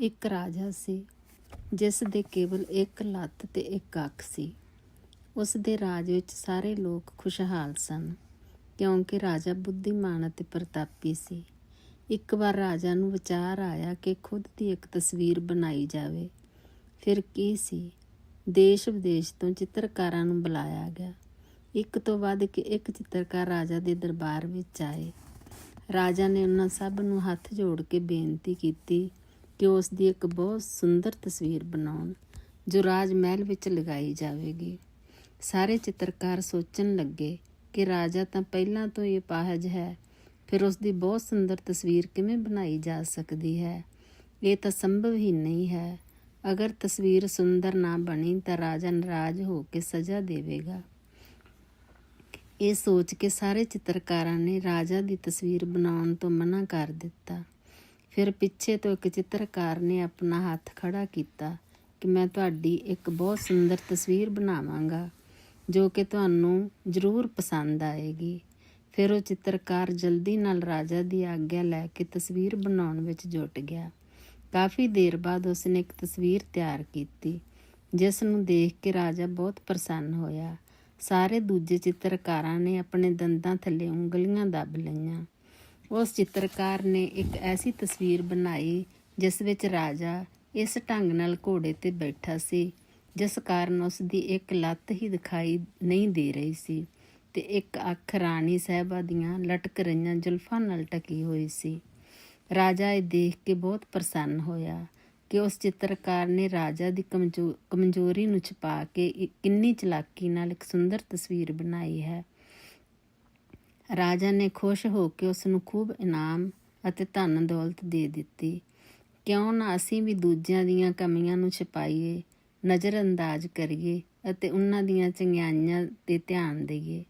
ਇੱਕ ਰਾਜਾ ਸੀ, ਜਿਸ ਦੇ ਕੇਵਲ ਇੱਕ ਲੱਤ ਤੇ ਇੱਕ ਅੱਖ ਸੀ। ਉਸ ਦੇ ਰਾਜ ਵਿੱਚ ਸਾਰੇ ਲੋਕ ਖੁਸ਼ਹਾਲ ਸਨ, ਕਿਉਂਕਿ ਰਾਜਾ ਬੁੱਧੀਮਾਨ ਅਤੇ ਪ੍ਰਤਾਪੀ ਸੀ। ਇੱਕ ਵਾਰ ਰਾਜਾ ਨੂੰ ਵਿਚਾਰ ਆਇਆ ਕਿ ਖੁਦ ਦੀ ਇੱਕ ਤਸਵੀਰ ਬਣਾਈ ਜਾਵੇ, ਫਿਰ ਕੀ ਸੀ? ਦੇਸ਼ ਵਿਦੇਸ਼ ਤੋਂ ਚਿੱਤਰਕਾਰਾਂ ਨੂੰ ਬੁਲਾਇਆ ਗਿਆ। ਇੱਕ ਤੋਂ ਵੱਧ ਕੇ ਇੱਕ ਚਿੱਤਰਕਾਰ ਰਾਜਾ ਦੇ ਦਰਬਾਰ ਵਿੱਚ ਆਏ। ਰਾਜਾ ਨੇ ਉਹਨਾਂ ਸਭ ਨੂੰ ਹੱਥ ਜੋੜ ਕੇ ਬੇਨਤੀ ਕੀਤੀ ਕਿ ਉਸ ਦੀ ਇੱਕ ਬਹੁਤ ਸੁੰਦਰ ਤਸਵੀਰ ਬਣਾਉਣ ਜੋ ਰਾਜ ਮਹਿਲ ਵਿੱਚ ਲਗਾਈ ਜਾਵੇਗੀ। ਸਾਰੇ ਚਿੱਤਰਕਾਰ ਸੋਚਣ ਲੱਗੇ ਕਿ ਰਾਜਾ ਤਾਂ ਪਹਿਲਾਂ ਤੋਂ ਹੀ ਅਪਾਹਜ ਹੈ, ਫਿਰ ਉਸ ਦੀ ਬਹੁਤ ਸੁੰਦਰ ਤਸਵੀਰ ਕਿਵੇਂ ਬਣਾਈ ਜਾ ਸਕਦੀ ਹੈ? ਇਹ ਤਾਂ ਸੰਭਵ ਹੀ ਨਹੀਂ ਹੈ। ਅਗਰ ਤਸਵੀਰ ਸੁੰਦਰ ਨਾ ਬਣੀ ਤਾਂ ਰਾਜਾ ਨਾਰਾਜ਼ ਹੋ ਕੇ ਸਜ਼ਾ ਦੇਵੇਗਾ। ਇਹ ਸੋਚ ਕੇ ਸਾਰੇ ਚਿੱਤਰਕਾਰਾਂ ਨੇ ਰਾਜਾ ਦੀ ਤਸਵੀਰ ਬਣਾਉਣ ਤੋਂ ਮਨਾ ਕਰ ਦਿੱਤਾ। ਫਿਰ ਪਿੱਛੇ ਤੋਂ ਇੱਕ ਚਿੱਤਰਕਾਰ ਨੇ ਆਪਣਾ ਹੱਥ ਖੜਾ ਕੀਤਾ ਕਿ ਮੈਂ ਤੁਹਾਡੀ ਇੱਕ ਬਹੁਤ ਸੁੰਦਰ ਤਸਵੀਰ ਬਣਾਵਾਂਗਾ, ਜੋ ਕਿ ਤੁਹਾਨੂੰ ਜ਼ਰੂਰ ਪਸੰਦ ਆਏਗੀ। ਫਿਰ ਉਹ ਚਿੱਤਰਕਾਰ ਜਲਦੀ ਨਾਲ ਰਾਜਾ ਦੀ ਆਗਿਆ ਲੈ ਕੇ ਤਸਵੀਰ ਬਣਾਉਣ ਵਿੱਚ ਜੁਟ ਗਿਆ। ਕਾਫੀ ਦੇਰ ਬਾਅਦ ਉਸਨੇ ਇੱਕ ਤਸਵੀਰ ਤਿਆਰ ਕੀਤੀ, ਜਿਸ ਨੂੰ ਦੇਖ ਕੇ ਰਾਜਾ ਬਹੁਤ ਪ੍ਰਸੰਨ ਹੋਇਆ। ਸਾਰੇ ਦੂਜੇ ਚਿੱਤਰਕਾਰਾਂ ਨੇ ਆਪਣੇ ਦੰਦਾਂ ਥੱਲੇ ਉਂਗਲੀਆਂ ਦੱਬ ਲਈਆਂ। ਉਸ ਚਿੱਤਰਕਾਰ ਨੇ ਇੱਕ ਐਸੀ ਤਸਵੀਰ ਬਣਾਈ, ਜਿਸ ਵਿੱਚ ਰਾਜਾ ਇਸ ਢੰਗ ਨਾਲ ਘੋੜੇ ਤੇ ਬੈਠਾ ਸੀ, ਜਿਸ ਕਾਰਨ ਉਸ ਦੀ ਇੱਕ ਲੱਤ ਹੀ ਦਿਖਾਈ ਨਹੀਂ ਦੇ ਰਹੀ ਸੀ ਤੇ ਇੱਕ ਅੱਖ ਰਾਣੀ ਸਾਹਿਬਾ ਦੀਆਂ ਲਟਕ ਰਹੀਆਂ ਜ਼ੁਲਫਾਂ ਨਾਲ ਟਕੀ ਹੋਈ ਸੀ। ਰਾਜਾ ਇਹ ਦੇਖ ਕੇ ਬਹੁਤ ਪ੍ਰਸੰਨ ਹੋਇਆ ਕਿ ਉਸ ਚਿੱਤਰਕਾਰ ਨੇ ਰਾਜਾ ਦੀ ਕਮਜ਼ੋ- ਕਮਜ਼ੋਰੀ ਨੂੰ ਛੁਪਾ ਕੇ ਕਿੰਨੀ ਚਲਾਕੀ ਨਾਲ ਇੱਕ ਸੁੰਦਰ ਤਸਵੀਰ ਬਣਾਈ ਹੈ। ਰਾਜਾ ਨੇ ਖੁਸ਼ ਹੋ ਕੇ ਉਸ ਨੂੰ ਖੂਬ ਇਨਾਮ ਅਤੇ ਧਨ ਦੌਲਤ ਦੇ ਦਿੱਤੀ। ਕਿਉਂ ਨਾ ਅਸੀਂ ਵੀ ਦੂਜਿਆਂ ਦੀਆਂ ਕਮੀਆਂ ਨੂੰ ਛੁਪਾਈਏ, ਨਜ਼ਰਅੰਦਾਜ਼ ਕਰੀਏ ਅਤੇ ਉਹਨਾਂ ਦੀਆਂ ਚੰਗਿਆਈਆਂ ਤੇ ਧਿਆਨ ਦੇਈਏ।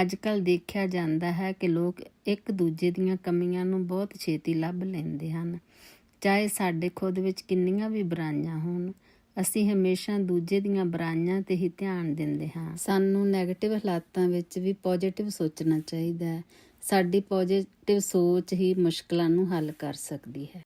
ਅੱਜ ਕੱਲ ਦੇਖਿਆ ਜਾਂਦਾ ਹੈ ਕਿ ਲੋਕ ਇੱਕ ਦੂਜੇ ਦੀਆਂ ਕਮੀਆਂ ਨੂੰ ਬਹੁਤ ਛੇਤੀ ਲੱਭ ਲੈਂਦੇ ਹਨ। ਚਾਹੇ ਸਾਡੇ ਖੁਦ ਵਿੱਚ ਕਿੰਨੀਆਂ ਵੀ ਬੁਰਾਈਆਂ ਹੋਣ ਅਸੀਂ ਹਮੇਸ਼ਾ ਦੂਜੇ ਦੀਆਂ ਬੁਰਾਈਆਂ ਤੇ ਹੀ ਧਿਆਨ ਦਿੰਦੇ ਹਾਂ। ਸਾਨੂੰ 네ਗੇਟਿਵ ਹਾਲਾਤਾਂ ਵਿੱਚ ਵੀ ਪੋਜ਼ਿਟਿਵ ਸੋਚਣਾ ਚਾਹੀਦਾ ਹੈ। ਸਾਡੀ ਪੋਜ਼ਿਟਿਵ ਸੋਚ ਹੀ ਮੁਸ਼ਕਲਾਂ ਨੂੰ ਹੱਲ ਕਰ ਸਕਦੀ ਹੈ।